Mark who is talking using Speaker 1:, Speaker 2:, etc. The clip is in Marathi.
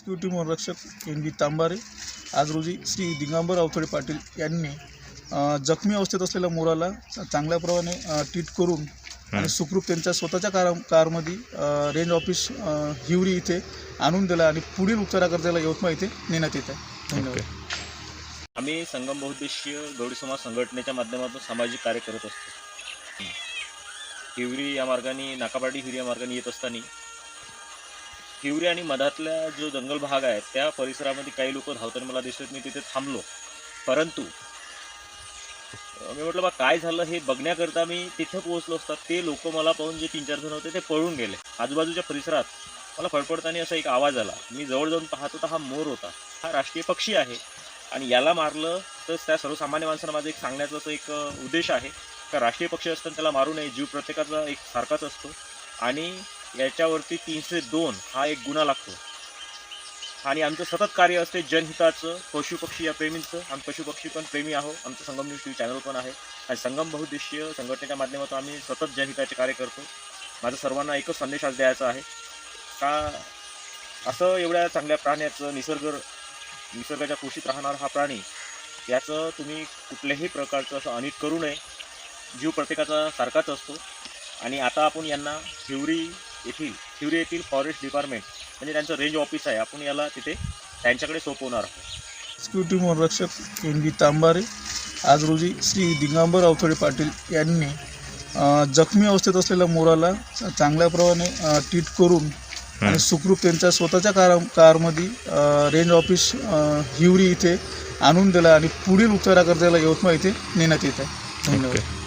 Speaker 1: सिक्युरिटी मनरक्षक एन बी तांबारे आज रोजी श्री दिगंबर अवथडे पाटील यांनी जखमी अवस्थेत असलेल्या मोराला चांगल्याप्रमाणे अ, ट्रीट करून आणि सुखरूप त्यांच्या स्वतःच्या कार कारमध्ये रेंज ऑफिस हिवरी इथे आणून दिला आणि पुढील उपचाराकरता त्याला यवतमाळ इथे नेण्यात येत आहे. धन्यवाद.
Speaker 2: आम्ही संगम बहुद्देशीय गौडी समाज संघटनेच्या माध्यमातून सामाजिक कार्य करत असतो. हिवरी या मार्गाने नाकापाडी हिवरी या मार्गाने येत असताना हिवरी आणि मधातल्या जो जंगल भाग आहे त्या परिसरामध्ये काही लोक धावताना मला दिसत मी तिथे थांबलो. परंतु मी म्हटलं बा काय झालं हे बघण्याकरता मी तिथे पोहोचलो असता ते लोक मला पाहून जे तीन चार जण होते ते पळून गेले. आजूबाजूच्या परिसरात मला फडफडताना असा एक आवाज आला. मी जवळ जाऊन पाहत होता हा मोर होता. हा राष्ट्रीय पक्षी आहे आणि याला मारलं तर त्या सर्वसामान्य माणसांना माझं एक सांगण्याचा असं एक उद्देश आहे. का राष्ट्रीय पक्षी असताना त्याला मारू नये जीव प्रत्येकाचा एक सारखाच असतो. आणि याच्यावरती तीनशे दोन हा एक गुन्हा लागतो. आणि आमचं सतत कार्य असते जनहिताचं पशुपक्षी या प्रेमींचं. आम्ही पशुपक्षी पण प्रेमी आहो आमचं संगम न्यूज टी चॅनल पण आहे. आणि संगम बहुद्देशीय संघटनेच्या माध्यमातून आम्ही सतत जनहिताचे कार्य करतो. माझा सर्वांना एकच संदेश आज द्यायचा आहे. का असं एवढ्या चांगल्या प्राण्याचं निसर्ग निसर्गाच्या कुशीत राहणारा हा प्राणी याचं तुम्ही कुठल्याही प्रकारचं असं अनिट करू नये. जीव प्रत्येकाचा सारखाच असतो. आणि आता आपण यांना हिवरी येथील हिवरी येथील फॉरेस्ट डिपार्टमेंट म्हणजे त्यांचं रेंज ऑफिस आहे. आपण याला तिथे त्यांच्याकडे सोपवणार आहोत.
Speaker 1: सिक्युरिटी मनरक्षक एन बी तांबारे. आज रोजी श्री दिगंबर अवथडे पाटील यांनी अ, जखमी अवस्थेत असलेल्या मोराला चांगल्याप्रमाणे अ, ट्रीट करून आणि सुखरूप त्यांच्या स्वतःच्या कार कारमध्ये अ, रेंज ऑफिस अ, हिवरी इथे आणून दिला आणि पुढील उपचाराकरता त्याला यवतमाळ इथे नेण्यात येत आहे. धन्यवाद.